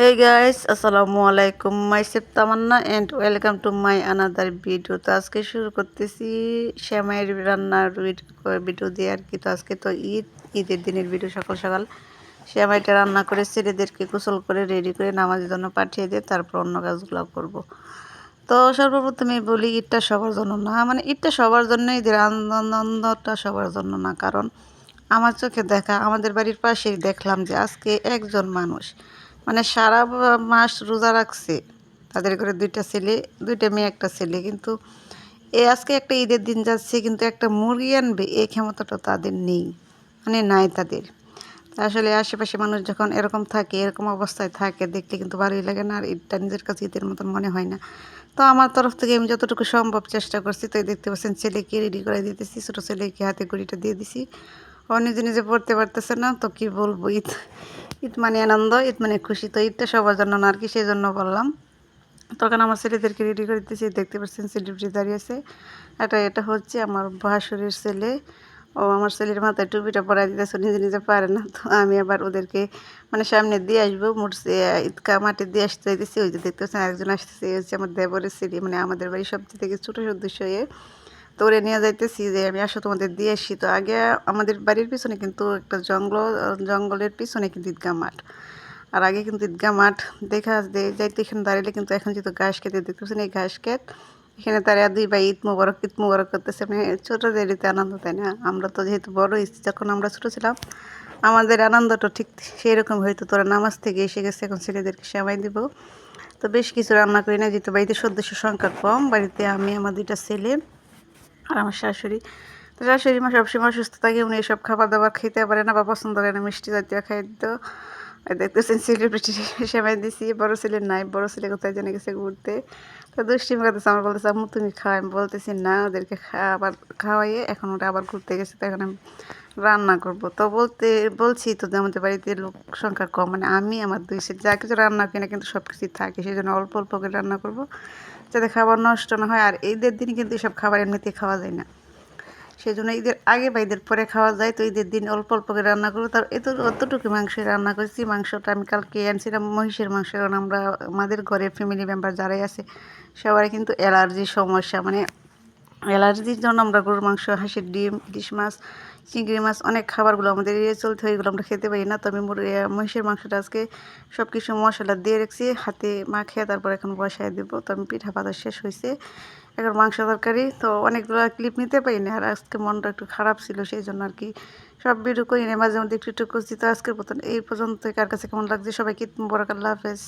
Hey guys, আসসালামু আলাইকুম myself Tamanna and welcome to my another video তো আজকে শুরু করতেছি শ্যামাইয়ের রান্নার ভিডিও দিয়ে আর কি। তো আজকে তো ঈদ ঈদের দিনের ভিডিও সকাল সকাল। শ্যামাইটা রান্না করে ছেলেদেরকে গোসল করে রেডি করে নামাজের জন্য পাঠিয়ে দিয়ে তারপর অন্য কাজগুলো করব। তো সর্বপ্রথমে বলি ঈদটা সবার জন্য না। মানে ঈদটা সবার জন্য ঈদের আনন্দটা সবার জন্য না। কারণ আমার চোখে দেখা আমাদের বাড়ির পাশেই দেখলাম যে আজকে একজন মানুষ মানে সারা মাস রোজা রাখছে। তাদের করে দুইটা ছেলে, দুইটা মেয়ে, একটা ছেলে। কিন্তু এ আজকে একটা ঈদের দিন যাচ্ছে, কিন্তু একটা মুরগি আনবে এই ক্ষমতাটা তাদের নেই। মানে নাই তাদের। আসলে আশেপাশে মানুষ যখন এরকম থাকে, এরকম অবস্থায় থাকে, দেখলে কিন্তু ভালোই লাগে না, আর ঈদটা নিজের কাছে ঈদের মতন মনে হয় না। তো আমার তরফ থেকে আমি যতটুকু সম্ভব চেষ্টা করছি তো দেখতে পাচ্ছেন ছেলেকে রেডি করে দিতেছি, ছোটো ছেলেকে হাতে গুড়িটা দিয়ে দিছি। ও নিজে নিজে পড়তে পারতেছে না, তো কি বলব, ঈদ ঈদ মানে আনন্দ, ঈদ মানে খুশি। তো ঈদটা সবার জন্য না, আর কি সেই জন্য বললাম তখন আমার ছেলেদেরকে রেডি করে দিতেছি, দেখতে পাচ্ছেন সেলিব্রিটি দাঁড়িয়ে আছে। এটা এটা হচ্ছে আমার ভাসুরের ছেলে। ও আমার ছেলের মাথায় টুপিটা পরাই দিতেছে নিজে নিজে পারে না। তো আমি আবার ওদেরকে মানে সামনে দিয়ে আসব মুড়ছে ঈদকা মাটি দিয়ে আসতে দিতেছি ওই যে দেখতে পাচ্ছেন, একজন আসতেছে হচ্ছে আমার দেবরের ছেলে। মানে আমাদের বাড়ি সবচেয়ে থেকে ছোটো সদস্য এ। তো ওরে নিয়ে যাইতেছি যে আমি আসো তোমাদের দিয়ে আসি। তো আগে আমাদের বাড়ির পিছনে কিন্তু একটা জঙ্গল, জঙ্গলের পিছনে কিন্তু ঈদগাহ মাঠ। আর আগে কিন্তু ঈদগাহ মাঠ দেখা যাইতে এখানে দাঁড়িয়ে কিন্তু এখন যেহেতু ঘাস খেতে দেখতেছেন এই ঘাস খেত এখানে তারা দুই ভাই ঈদ মুবারক ঈদ মুবারক করতেছে। মানে ছোটোদের ঈদে আনন্দ, তাই না? আমরা তো যেহেতু বড় হয়েছি যখন আমরা ছোটো ছিলাম, আমাদের আনন্দটা ঠিক সেই রকম হয়তো তোরা নামাজ থেকে এসে গেছে, এখন ছেলেদেরকে সেবাই দিব। তো বেশ কিছু রান্না করি না, যেহেতু বাড়িতে সদস্য সংখ্যা কম, বাড়িতে আমি, আমার দুইটা ছেলে। আর আমার শাশুড়ি। তো শাশুড়ি মা সবসময় সুস্থ থাকে, উনি এসব খাবার দাবার খেতে পারে না বা পছন্দ করে না, মিষ্টি জাতীয় খাদ্য দেখতেছেন সেলিব্রিটি সেমাই দিছি, বড় ছেলে নাই, বড় ছেলে কোথায় জেনে গেছে ঘুরতে। তো দুষ্টিমি করতেছে, আমার বলতেছে, আম্মু, তুমি খাওয়াই আমি বলতেছি, না, ওদেরকে আবার খাওয়াইয়ে এখন ওটা আবার ঘুরতে গেছে। তো এখন আমি রান্না করব। তো বলতে, বলছি তো আমাদের বাড়িতে লোক সংখ্যা কম। মানে আমি, আমার দুই সেট যা কিছু রান্না কিনা কিন্তু সব কিছুই থাকে সেই জন্য অল্প অল্প করে রান্না করব। যাতে খাবার নষ্ট না হয়। আর ঈদের দিন কিন্তু এসব খাবার এমনিতেই খাওয়া যায় না। সেই জন্য ঈদের আগে বা ঈদের পরে খাওয়া যায়। তো ঈদের দিন অল্প অল্প করে রান্না করব। তার এত, অতটুকু মাংস রান্না করেছি। মাংসটা আমি কালকে আনছিলাম মহিষের মাংস। কারণ আমরা, আমাদের ঘরের ফ্যামিলি মেম্বার যারাই আছে সবাই কিন্তু অ্যালার্জির সমস্যা। মানে অ্যালার্জির জন্য আমরা গরুর মাংস, হাঁসের ডিম, ইলিশ মাছ, চিংড়ি মাছ, অনেক খাবারগুলো আমাদের এড়িয়ে চলতে হয়, এগুলো আমরা খেতে পারি না। তো আমি মহিষের মাংসটা আজকে সব কিছু মশলা দিয়ে রেখেছি, হাতে মাখিয়ে তারপর এখন বসায় দেবো। তো আমি পিঠা পাতা শেষ হয়েছে, এখন মাংস তরকারি। তো অনেকগুলো ক্লিপ নিতে পারি না, আর আজকে মনটা একটু খারাপ ছিল, সেই জন্য আর কি সব ভিডিও করি না, মাঝে মধ্যে একটু একটু করছি। তো আজকের মতন এই পর্যন্ত কার কাছে কেমন লাগছে সবাইকে বড় আল্লাহ হাফেজ।